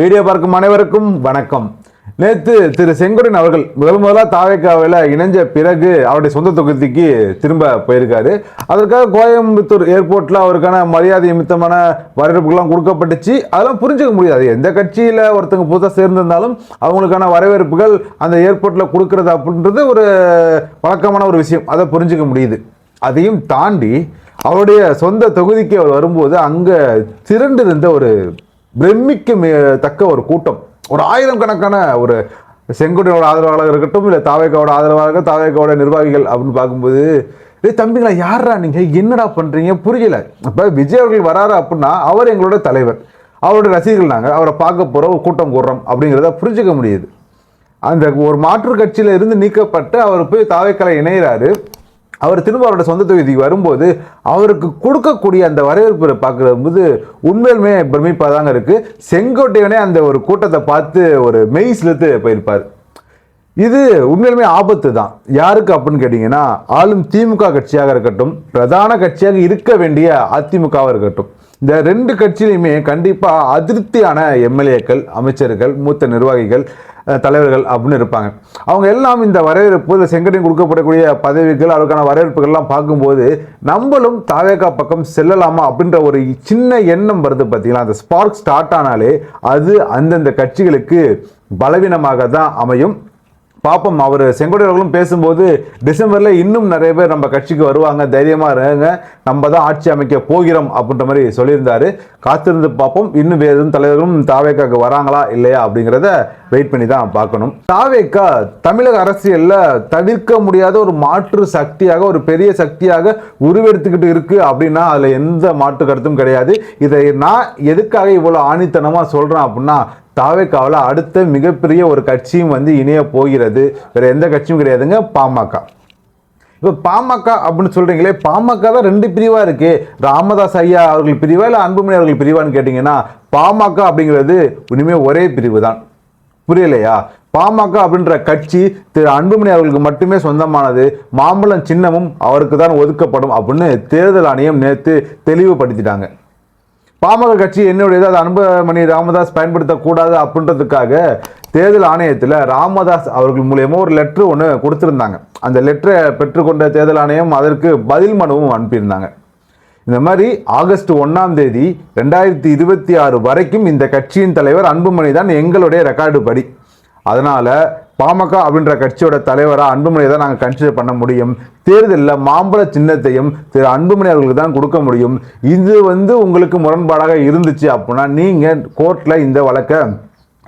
Video பார்க்கும் அனைவருக்கும் வணக்கம். நேற்று திரு செங்கோடன் அவர்கள் முதல் முதலாக தாவேக்காவில் இணைஞ்ச பிறகு அவருடைய சொந்த தொகுதிக்கு திரும்ப போயிருக்காரு. அதற்காக கோயம்புத்தூர் ஏர்போர்ட்டில் அவருக்கான மரியாதை நிமித்தமான வரவேற்புகள்லாம் கொடுக்கப்பட்டுச்சு. அதெல்லாம் புரிஞ்சுக்க முடியாது. எந்த கட்சியில் ஒருத்தங்க புதுசாக சேர்ந்திருந்தாலும் அவங்களுக்கான வரவேற்புகள் அந்த ஏர்போர்ட்டில் கொடுக்கறது அப்படின்றது ஒரு வழக்கமான ஒரு விஷயம். அதை புரிஞ்சுக்க முடியுது. அதையும் தாண்டி அவருடைய சொந்த தொகுதிக்கு அவர் வரும்போது அங்கே திரண்டிருந்த ஒரு பிரமிக்க தக்க ஒரு கூட்டம். ஒரு ஆயிரம் கணக்கான ஒரு செங்கோட்டையோட ஆதரவாளர் இருக்கட்டும் இல்லை தாவேக்காவோட ஆதரவாளர்கள் தாவேக்காவோட நிர்வாகிகள் அப்படின்னு பார்க்கும்போது இதே தம்பிங்களா யாரா நீங்கள் என்னடா பண்ணுறீங்க புரியல. இப்போ விஜய் அவர்கள் வராரு அப்படின்னா அவர் எங்களோட தலைவர். அவரோட ரசிகர்கள் நாங்கள் அவரை பார்க்க போகிறோம் கூட்டம் கூடுறோம் அப்படிங்கிறத புரிஞ்சுக்க முடியுது. அந்த ஒரு மாற்று கட்சியில் இருந்து நீக்கப்பட்டு அவர் போய் தாவேக்கலை இணைகிறாரு அவர் திரும்ப அவரோட சொந்த தொகுதிக்கு வரும்போது அவருக்கு கொடுக்கக்கூடிய அந்த வரவேற்பை பார்க்கும்போது உண்மையிலுமே பிரமிப்பாக தாங்க இருக்குது செங்கோட்டையனே அந்த ஒரு கூட்டத்தை பார்த்து ஒரு மெய் சிலுத்து போயிருப்பார். இது உண்மையிலுமே ஆபத்து தான். யாருக்கு அப்படின்னு கேட்டிங்கன்னா ஆளும் திமுக கட்சியாக இருக்கட்டும் பிரதான கட்சியாக இருக்க வேண்டிய அதிமுகவாக இருக்கட்டும். இந்த ரெண்டு கட்சியிலையுமே கண்டிப்பாக அதிருப்தியான எம்எல்ஏக்கள் அமைச்சர்கள் மூத்த நிர்வாகிகள் தலைவர்கள் அப்படின்னு இருப்பாங்க. அவங்க எல்லாம் இந்த வரவேற்பு இந்த செங்கடையும் கொடுக்கப்படக்கூடிய பதவிகள் அதற்கான வரவேற்புகள்லாம் பார்க்கும்போது நம்மளும் தாவேகா பக்கம் செல்லலாமா அப்படின்ற ஒரு சின்ன எண்ணம் வருது பார்த்தீங்களா? அந்த ஸ்பார்க் ஸ்டார்ட் ஆனாலே அது அந்தந்த கட்சிகளுக்கு பலவீனமாக தான் அமையும். பாப்போம் அவர் செங்கோட்டையவர்களும் பேசும்போது டிசம்பரில் இன்னும் நிறைய பேர் நம்ம கட்சிக்கு வருவாங்க தைரியமாக இருங்க நம்ம தான் ஆட்சி அமைக்க போகிறோம் அப்படின்ற மாதிரி சொல்லியிருந்தாரு. காத்திருந்து பார்ப்போம் இன்னும் வேறு எதுவும் தலைவர்களும் தாவேக்காக்கு வராங்களா இல்லையா அப்படிங்கிறத வெயிட் பண்ணி தான் பார்க்கணும். தாவேக்கா தமிழக அரசியலில் தவிர்க்க முடியாத ஒரு மாற்று சக்தியாக ஒரு பெரிய சக்தியாக உருவெடுத்துக்கிட்டு இருக்குது அப்படின்னா அதில் எந்த மாற்று கருத்தும் கிடையாது. இதை நான் எதுக்காக இவ்வளோ ஆணித்தனமாக சொல்கிறேன் அப்படின்னா தாவேக்காவில் அடுத்த மிகப்பெரிய ஒரு கட்சியும் வந்து இணைய போகிறது. வேற எந்த கட்சியும் கிடையாதுங்க பாமக. இப்போ பாமக அப்படின்னு சொல்கிறீங்களே பாமக தான் ரெண்டு பிரிவாக இருக்குது ராமதாஸ் ஐயா அவர்கள் பிரிவா இல்லை அன்புமணி அவர்கள் பிரிவான்னு கேட்டிங்கன்னா பாமக அப்படிங்கிறது இனிமேல் ஒரே பிரிவு தான். புரியலையா? பாமக அப்படின்ற கட்சி திரு அன்புமணி அவர்களுக்கு மட்டுமே சொந்தமானது. மாம்பழம் சின்னமும் அவருக்கு தான் ஒதுக்கப்படும் அப்படின்னு தேர்தல் ஆணையம் நேற்று தெளிவுபடுத்திட்டாங்க. பாமக கட்சி என்னுடையது அது அன்புமணி ராமதாஸ் பயன்படுத்தக்கூடாது அப்படின்றதுக்காக தேர்தல் ஆணையத்தில் ராமதாஸ் அவர்கள் மூலயமா ஒரு லெட்ரு ஒன்று கொடுத்துருந்தாங்க. அந்த லெட்டரை பெற்றுக்கொண்ட தேர்தல் ஆணையம் அதற்கு பதில் மனுவும் அனுப்பியிருந்தாங்க. இந்த மாதிரி ஆகஸ்ட் ஒன்றாம் தேதி ரெண்டாயிரத்தி இருபத்தி ஆறு வரைக்கும் இந்த கட்சியின் தலைவர் அன்புமணி தான் எங்களுடைய ரெக்கார்டு படி. அதனால் பாமக அப்படின்ற கட்சியோட தலைவராக அன்புமணியை தான் நாங்கள் கன்சிடர் பண்ண முடியும். தேர்தலில் மாம்பழ சின்னத்தையும் திரு அன்புமணி அவர்களுக்கு தான் கொடுக்க முடியும். இது வந்து உங்களுக்கு முரண்பாடாக இருந்துச்சு அப்படின்னா நீங்கள் கோர்ட்டில் இந்த வழக்கை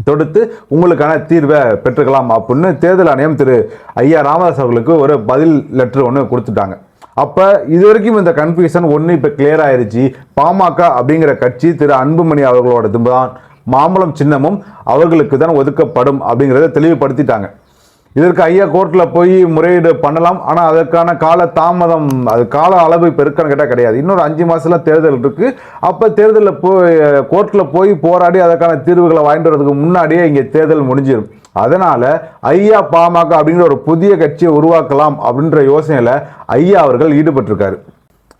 தொடுத்து உங்களுக்கான தீர்வை பெற்றுக்கலாம் அப்படின்னு தேர்தல் ஆணையம் திரு ஐயா ராமதாஸ் அவர்களுக்கு ஒரு பதில் லெட்டர் ஒன்று கொடுத்துட்டாங்க. அப்போ இது வரைக்கும் இந்த கன்ஃபியூஷன் ஒன்று இப்போ கிளியர் ஆயிடுச்சு பாமக அப்படிங்கிற கட்சி திரு அன்புமணி அவர்களோடது தான் மாம்பழம் சின்னமும் அவர்களுக்கு தான் ஒதுக்கப்படும் அப்படிங்கிறத தெளிவுபடுத்திட்டாங்க. இதற்கு ஐயா கோர்ட்டில் போய் முறையீடு பண்ணலாம். ஆனால் அதற்கான கால தாமதம் அது கால அளவு இப்போ இருக்கான்னு கேட்டால் கிடையாது. இன்னொரு அஞ்சு மாதத்தில் தேர்தல் இருக்குது அப்போ தேர்தலில் போய் கோர்ட்டில் போய் போராடி அதற்கான தீர்வுகளை வாங்கிட்டு வரதுக்கு முன்னாடியே இங்கே தேர்தல் முடிஞ்சிடும் அதனால் ஐயா பாமக அப்படிங்கிற ஒரு புதிய கட்சியை உருவாக்கலாம் அப்படின்ற யோசனையில் ஐயா அவர்கள் ஈடுபட்டிருக்காரு.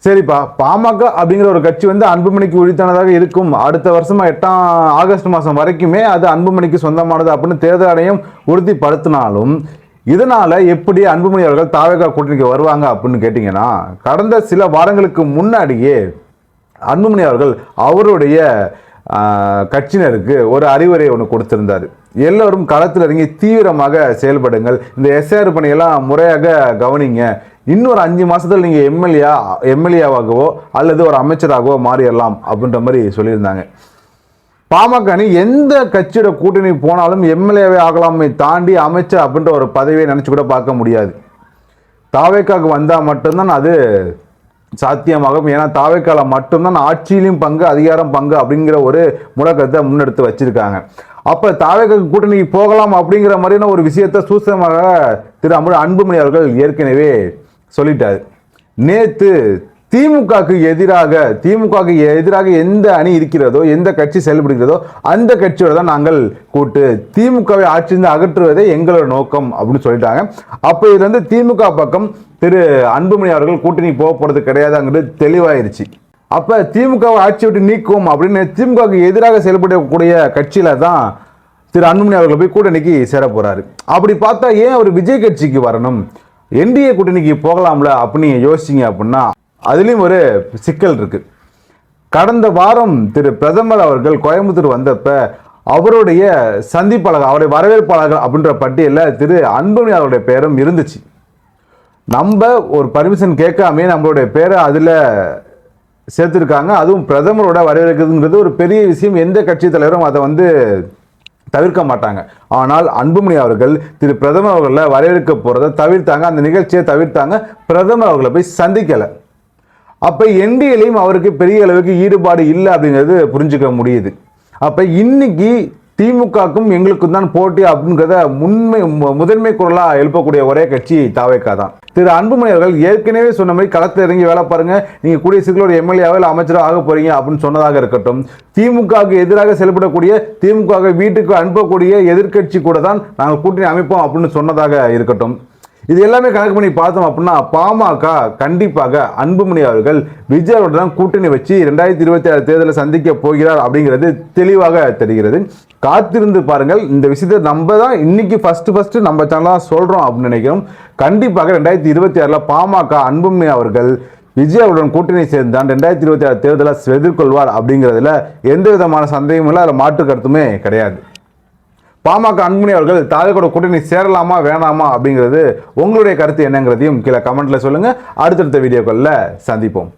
சரிப்பா பாமக அப்படிங்கிற ஒரு கட்சி வந்து அன்புமணிக்கு உரித்தானதாக இருக்கும். அடுத்த வருஷமா எட்டாம் ஆகஸ்ட் மாதம் வரைக்குமே அது அன்புமணிக்கு சொந்தமானது அப்படின்னு தேர்தல் ஆணையம் உறுதிப்படுத்தினாலும் இதனால் எப்படி அன்புமணி அவர்கள் தாவேகா கூட்டணிக்கு வருவாங்க அப்படின்னு கேட்டிங்கன்னா கடந்த சில வாரங்களுக்கு முன்னாடியே அன்புமணி அவர்கள் அவருடைய கட்சியினருக்கு ஒரு அறிவுரை ஒன்று கொடுத்திருந்தார். எல்லோரும் களத்தில் இறங்கி தீவிரமாக செயல்படுங்கள். இந்த எஸ்ஆர் பணியெல்லாம் முறையாக கவனிங்க. இன்னொரு அஞ்சு மாதத்தில் நீங்கள் எம்எல்ஏ எம்எல்ஏவாகவோ அல்லது ஒரு அமைச்சராகவோ மாறிடலாம் அப்படின்ற மாதிரி சொல்லியிருந்தாங்க. பாமக அணி எந்த கட்சியோட கூட்டணி போனாலும் எம்எல்ஏவே ஆகலாமே தாண்டி அமைச்சர் அப்படின்ற ஒரு பதவியை நினச்சி கூட பார்க்க முடியாது. தாவேக்காக்கு வந்தால் மட்டும்தான் அது சாத்தியமாகும். ஏன்னா தாவைக்கால மட்டும்தான் ஆட்சியிலும் பங்கு அதிகாரம் பங்கு அப்படிங்கிற ஒரு முழக்கத்தை முன்னெடுத்து வச்சிருக்காங்க. அப்ப தாவேக்காக்கு கூட்டணிக்கு போகலாம் அப்படிங்கிற மாதிரியான ஒரு விஷயத்த சூசகமாக திரு அமுழ அன்புமணி அவர்கள் ஏற்கனவே சொல்லிட்டார். நேத்து திமுகக்கு எதிராக திமுகக்கு எதிராக எந்த அணி இருக்கிறதோ எந்த கட்சி செயல்படுகிறதோ அந்த கட்சியோட தான் நாங்கள் கூட்டு திமுகவை ஆட்சியிருந்து அகற்றுவதே எங்களோட நோக்கம் அப்படின்னு சொல்லிட்டாங்க. அப்போ இதுல இருந்து திமுக பக்கம் திரு அன்புமணி அவர்கள் கூட்டணி போக போகிறது கிடையாதுங்கிறது தெளிவாயிருச்சு. அப்போ திமுகவை ஆட்சி விட்டு நீக்கும் அப்படின்னு திமுகவுக்கு எதிராக செயல்படக்கூடிய கட்சியில் தான் திரு அன்புமணி அவர்கள் போய் கூட்டணிக்கு சேர போகிறாரு அப்படி பார்த்தா ஏன் அவர் விஜய் கட்சிக்கு வரணும்? என்டிஏ கூட்டணிக்கு போகலாம்ல அப்படின்னு யோசிச்சிங்க யோசிச்சீங்க அப்படின்னா அதுலேயும் ஒரு சிக்கல் இருக்குது கடந்த வாரம் திரு பிரதமர் அவர்கள் கோயம்புத்தூர் வந்தப்ப அவருடைய சந்திப்பாளர்கள் அவருடைய வரவேற்பாளர்கள் அப்படின்ற பட்டியலில் திரு அன்புமணி அவருடைய பெயரும் இருந்துச்சு. நம்ம ஒரு பர்மிஷன் கேட்காமே நம்மளுடைய பேரை அதில் சேர்த்துருக்காங்க. அதுவும் பிரதமரோட வரவேற்கிறதுங்கிறது ஒரு பெரிய விஷயம். எந்த கட்சி தலைவரும் அதை வந்து தவிர்க்க மாட்டாங்க. ஆனால் அன்புமணி அவர்கள் திரு பிரதமர் அவர்களை வரவேற்க போகிறத தவிர்த்தாங்க. அந்த நிகழ்ச்சியை தவிர்த்தாங்க. பிரதமர் அவர்களை போய் சந்திக்கலை. அப்போ என்டிஏலையும் அவருக்கு பெரிய அளவுக்கு ஈடுபாடு இல்லை அப்படிங்கிறது புரிஞ்சுக்க முடியுது. அப்போ இன்னைக்கு திமுகக்கும் எங்களுக்கும் தான் போட்டி அப்படிங்கிறத முன்மை மு- முதன்மை குரலாக எழுப்பக்கூடிய ஒரே கட்சி தாவேக்கா தான். திரு அன்புமணி அவர்கள் ஏற்கனவே சொன்ன மாதிரி களத்தில் இறங்கி வேலை பாருங்க. நீங்கள் கூடிய சீக்கிரம் ஒரு எம்எல்ஏவோ இல்லை அமைச்சராக ஆக போறீங்க அப்படின்னு சொன்னதாக இருக்கட்டும். திமுகவுக்கு எதிராக செயல்படக்கூடிய திமுக வீட்டுக்கு அனுப்பக்கூடிய எதிர்க்கட்சி கூட தான் நாங்கள் கூட்டணி அமைப்போம் அப்படின்னு சொன்னதாக இருக்கட்டும். இது எல்லாமே கணக்கு பண்ணி பார்த்தோம் அப்படின்னா பாமக கண்டிப்பாக அன்புமணி அவர்கள் விஜயோட தான் கூட்டணி வச்சு ரெண்டாயிரத்தி இருபத்தி ஆறு தேர்தலை சந்திக்க போகிறார் அப்படிங்கிறது தெளிவாக தெரிகிறது. காத்திருந்து பாருங்கள் இந்த விஷயத்தை நம்ம தான் இன்னைக்கு ஃபர்ஸ்ட் ஃபர்ஸ்ட் நம்ம சேனலாக சொல்றோம் அப்படின்னு நினைக்கிறோம். கண்டிப்பாக ரெண்டாயிரத்தி இருபத்தி ஆறில் பாமக அன்புமணி அவர்கள் விஜயாவுடன் கூட்டணி சேர்ந்தான் ரெண்டாயிரத்தி இருபத்தி ஆறு தேர்தலை எதிர்கொள்வார் அப்படிங்கிறதுல எந்த விதமான சந்தேகமும் இல்லை. அதில் மாற்று கருத்துமே கிடையாது. பாமக அன்புமணி அவர்கள் தாவேக்கோட கூட்டணி சேரலாமா வேணாமா அப்படிங்கிறது உங்களுடைய கருத்து என்னங்கிறதையும் கீழே கமெண்ட்ல சொல்லுங்க. அடுத்தடுத்த வீடியோக்களில் சந்திப்போம்.